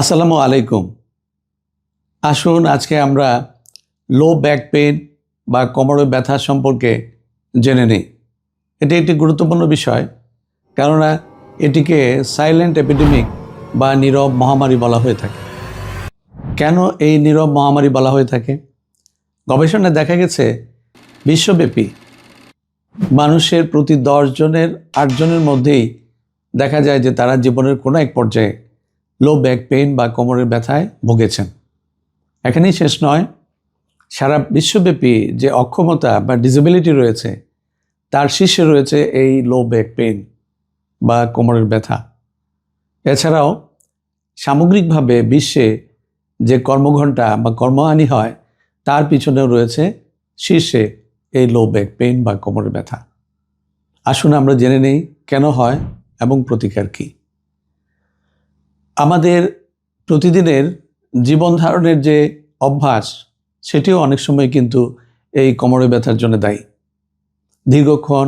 আসসালামু আলাইকুম। আসুন আজকে আমরা লো ব্যাক পেন বা কোমরের ব্যথা সম্পর্কে জেনে নিই। এটি একটি গুরুত্বপূর্ণ বিষয়, কেননা এটিকে সাইলেন্ট এপিডেমিক বা নীরব মহামারী বলা হয়ে থাকে। কেন এই নীরব মহামারী বলা হয়ে থাকে? গবেষণায় দেখা গেছে, বিশ্বব্যাপী মানুষের প্রতি দশ জনের আটজনের মধ্যেই দেখা যায় যে তারা জীবনের কোনো এক পর্যায়ে লো ব্যাক পেইন বা কোমরের ব্যথায় ভুগেছেন। এখানেই শেষ নয়, সারা বিশ্বব্যাপী যে অক্ষমতা বা ডিসেবিলিটি রয়েছে, তার শীর্ষে রয়েছে এই লো ব্যাক পেইন বা কোমরের ব্যথা। এছাড়াও, সামগ্রিকভাবে বিশ্বে যে কর্মঘণ্টা বা কর্মহানি হয়, তার পিছনেও রয়েছে শীর্ষে এই লো ব্যাক পেইন বা কোমরের ব্যথা। আসুন আমরা জেনে নেই কেন হয় এবং প্রতিকার কী। আমাদের প্রতিদিনের জীবন ধারণের যে অভ্যাস, সেটিও অনেক সময় কিন্তু এই কোমরে ব্যথার জন্য দায়ী। দীর্ঘক্ষণ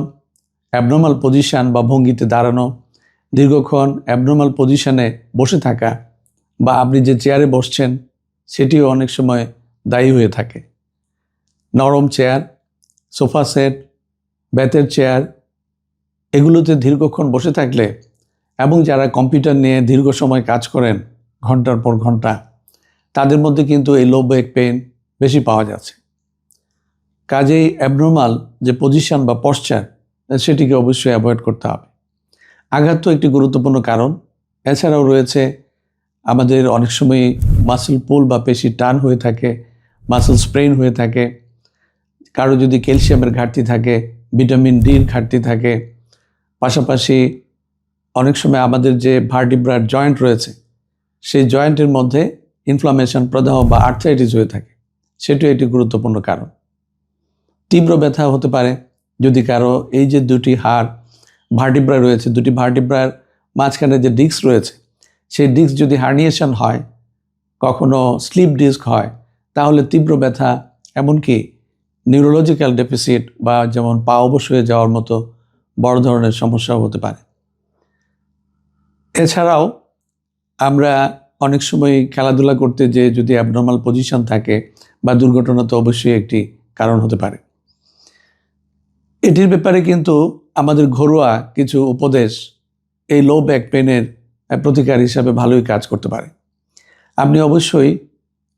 অ্যাবনর্মাল পজিশান বা ভঙ্গিতে দাঁড়ানো, দীর্ঘক্ষণ অ্যাবনর্মাল পজিশানে বসে থাকা বা আপনি যে চেয়ারে বসছেন, সেটিও অনেক সময় দায়ী হয়ে থাকে। নরম চেয়ার সোফা সেট বেতের চেয়ার এগুলোতে দীর্ঘক্ষণ বসে থাকলে এবং যারা কম্পিউটার নিয়ে দীর্ঘ সময় কাজ করেন, ঘণ্টার পর ঘণ্টা, তাদের মধ্যে কিন্তু এই লো ব্যাক পেন বেশি পাওয়া যাচ্ছে। কাজেই অ্যাবনর্মাল যে পজিশন বা পশ্চার সেটিকে অবশ্যই অ্যাভয়েড করতে হবে। আঘাত তো একটি গুরুত্বপূর্ণ কারণ। এছাড়াও রয়েছে আমাদের অনেক সময় মাসেল পুল বা পেশি টান হয়ে থাকে মাসেল স্প্রেন হয়ে থাকে। কারও যদি ক্যালসিয়ামের ঘাটতি থাকে ভিটামিন ডির ঘাটতি থাকে, পাশাপাশি অনেক সময় আমাদের যে ভার্টিব্রার জয়েন্ট রয়েছে, সেই জয়েন্টের মধ্যে ইনফ্লামেশন প্রদাহ বা আর্থাইটিস হয়ে থাকে। সেটিও একটি গুরুত্বপূর্ণ কারণ। তীব্র ব্যথা হতে পারে, যদি কারও এই যে দুটি হাড় ভার্টিব্রা রয়েছে, দুটি ভার্টিব্রার মাঝখানে যে ডিস্ক রয়েছে, সেই ডিস্ক যদি হার্নিয়েশন হয়, কখনো স্লিপ ডিস্ক হয়, তাহলে তীব্র ব্যথা, এমনকি নিউরোলজিক্যাল ডেফিসিট বা যেমন পা অবশ হয়ে যাওয়ার মতো বড় ধরনের সমস্যাও হতে পারে। এছাড়াও আমরা অনেক সময় খেলাধুলা করতে যে যদি অ্যাবনর্মাল পজিশন থাকে বা দুর্ঘটনা তো অবশ্যই একটি কারণ হতে পারে। এটির ব্যাপারে কিন্তু আমাদের ঘরোয়া কিছু উপদেশ এই লো ব্যাক পেনের প্রতিকার হিসাবে ভালোই কাজ করতে পারে। আপনি অবশ্যই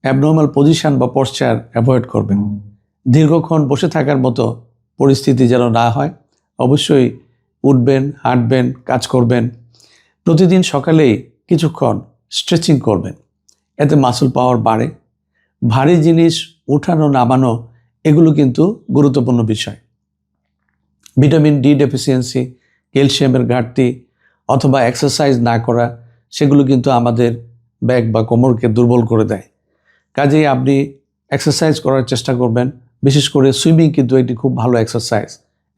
অ্যাবনর্মাল পজিশন বা পশ্চার অ্যাভয়েড করবেন। দীর্ঘক্ষণ বসে থাকার মতো পরিস্থিতি যেন না হয়। অবশ্যই উঠবেন, হাঁটবেন, কাজ করবেন প্রতিদিন সকালেই কিছুক্ষণ স্ট্রেচিং করবেন। এতে মাসুল পাওয়ার বাড়ে। ভারী জিনিস উঠানো, নামানো, এগুলো কিন্তু গুরুত্বপূর্ণ বিষয়। ভিটামিন ডি ডেফিসিয়েন্সি ক্যালসিয়ামের ঘাটতি অথবা এক্সারসাইজ না করা, সেগুলো কিন্তু আমাদের ব্যাগ বা কোমরকে দুর্বল করে দেয়। কাজেই আপনি এক্সারসাইজ করার চেষ্টা করবেন। বিশেষ করে সুইমিং কিন্তু একটি খুব ভালো এক্সারসাইজ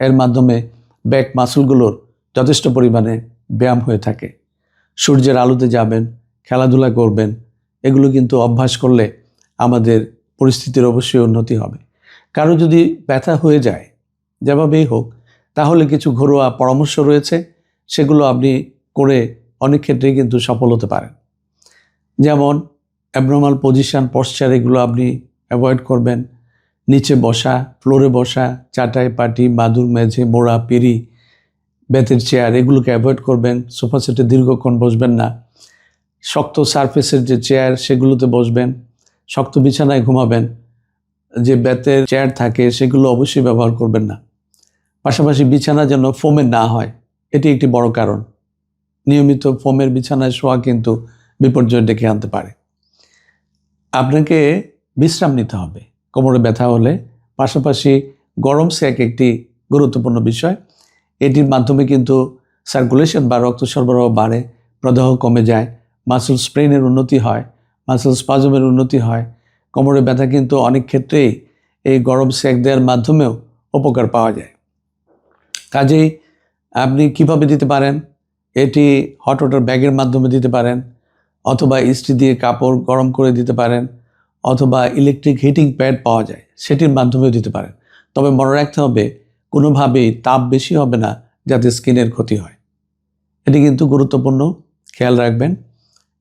এর মাধ্যমে ব্যাক মাসুলগুলোর যথেষ্ট পরিমাণে ব্যায়াম হয়ে থাকে। সূর্যের আলোতে যাবেন, খেলাধুলা করবেন, এগুলো কিন্তু অভ্যাস করলে আমাদের পরিস্থিতির অবশ্যই উন্নতি হবে। কারও যদি ব্যথা হয়ে যায়, যেভাবেই হোক, তাহলে কিছু ঘরোয়া পরামর্শ রয়েছে, সেগুলো আপনি করে অনেক ক্ষেত্রেই কিন্তু সফল হতে পারেন। যেমন অ্যাবনর্মাল পজিশান পশ্চার এগুলো আপনি অ্যাভয়েড করবেন। নিচে বসা ফ্লোরে বসা চাটাই পাটি মাদুর মেঝে মোড়া পিড়ি বেতের চেয়ার এগুলোকে অ্যাভয়েড করবেন। সোফা সেটে দীর্ঘক্ষণ বসবেন না। শক্ত সারফেসের যে চেয়ার সেগুলোতে বসবেন। শক্ত বিছানায় ঘুমাবেন। যে বেতের চেয়ার থাকে, সেগুলো অবশ্যই ব্যবহার করবেন না। পাশাপাশি বিছানা যেন ফোমের না হয়, এটি একটি বড় কারণ। নিয়মিত ফোমের বিছানায় শোয়া কিন্তু বিপর্যয় ডেকে আনতে পারে। আপনাকে বিশ্রাম নিতে হবে। কোমরে ব্যথা হলে। পাশাপাশি গরম সেক একটি গুরুত্বপূর্ণ বিষয়। এটির মাধ্যমে কিন্তু সার্কুলেশন বা রক্ত সরবরাহ বাড়ে, প্রদাহ কমে যায় মাসেল স্প্রেনের উন্নতি হয় মাসেল স্পাজমের উন্নতি হয়, কোমরে ব্যথা কিন্তু অনেক ক্ষেত্রেই এই গরম সেক দেওয়ার মাধ্যমেও উপকার পাওয়া যায়। কাজেই আপনি কীভাবে দিতে পারেন? এটি হট ওয়াটার ব্যাগের মাধ্যমে দিতে পারেন, অথবা ইস্ত্রি দিয়ে কাপড় গরম করে দিতে পারেন, অথবা ইলেকট্রিক হিটিং প্যাড পাওয়া যায়, সেটির মাধ্যমেও দিতে পারেন। তবে মনে রাখতে হবে কোনোভাবেই তাপ বেশি হবে না যাতে স্কিনের ক্ষতি হয়। এটি কিন্তু গুরুত্বপূর্ণ, খেয়াল রাখবেন।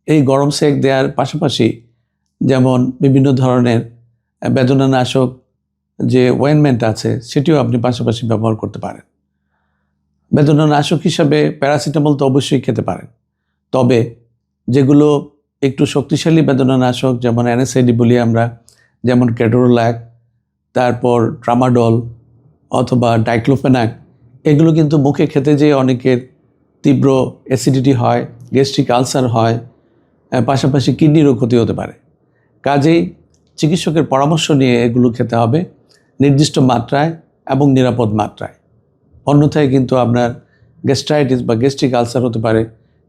এই গরম সেক দেওয়ার পাশাপাশি যেমন বিভিন্ন ধরনের বেদনানাশক যে ওয়েনমেন্ট আছে, সেটিও আপনি পাশাপাশি ব্যবহার করতে পারেন। বেদনানাশক হিসাবে প্যারাসিটামল তো অবশ্যই খেতে পারেন। তবে যেগুলো একটু শক্তিশালী বেদনানাশক, যেমন অ্যানেসাইডি বলি আমরা, যেমন ক্যাটোরোল্যাক তারপর ট্রামাডল অথবা ডাইক্লোফেনাক এগুলো কিন্তু মুখে খেতে যেয়ে অনেকের তীব্র অ্যাসিডিটি হয় গ্যাস্ট্রিক আলসার হয় পাশাপাশি কিডনিরও ক্ষতি হতে পারে। কাজেই চিকিৎসকের পরামর্শ নিয়ে এগুলো খেতে হবে নির্দিষ্ট মাত্রায় এবং নিরাপদ মাত্রায়। অন্যথায় কিন্তু আপনার গ্যাস্ট্রাইটিস বা গ্যাস্ট্রিক আলসার হতে পারে,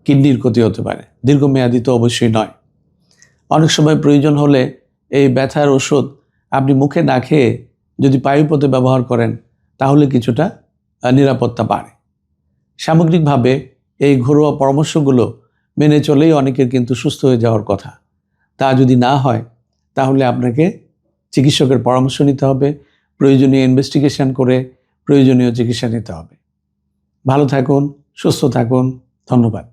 কিডনির ক্ষতি হতে পারে। দীর্ঘমেয়াদী তো অবশ্যই নয়। অনেক সময় প্রয়োজন হলে এই ব্যথার ওষুধ আপনি মুখে না খেয়ে যদি পায়ুপথে ব্যবহার করেন তাহলে কিছুটা নিরাপত্তা বাড়ে। সামগ্রিকভাবে এই ঘরোয়া পরামর্শগুলো মেনে চলেই অনেকের কিন্তু সুস্থ হয়ে যাওয়ার কথা। তা যদি না হয়, তাহলে আপনাকে চিকিৎসকের পরামর্শ নিতে হবে, প্রয়োজনীয় ইনভেস্টিগেশন করে প্রয়োজনীয় চিকিৎসা নিতে হবে। ভালো থাকুন, সুস্থ থাকুন, ধন্যবাদ।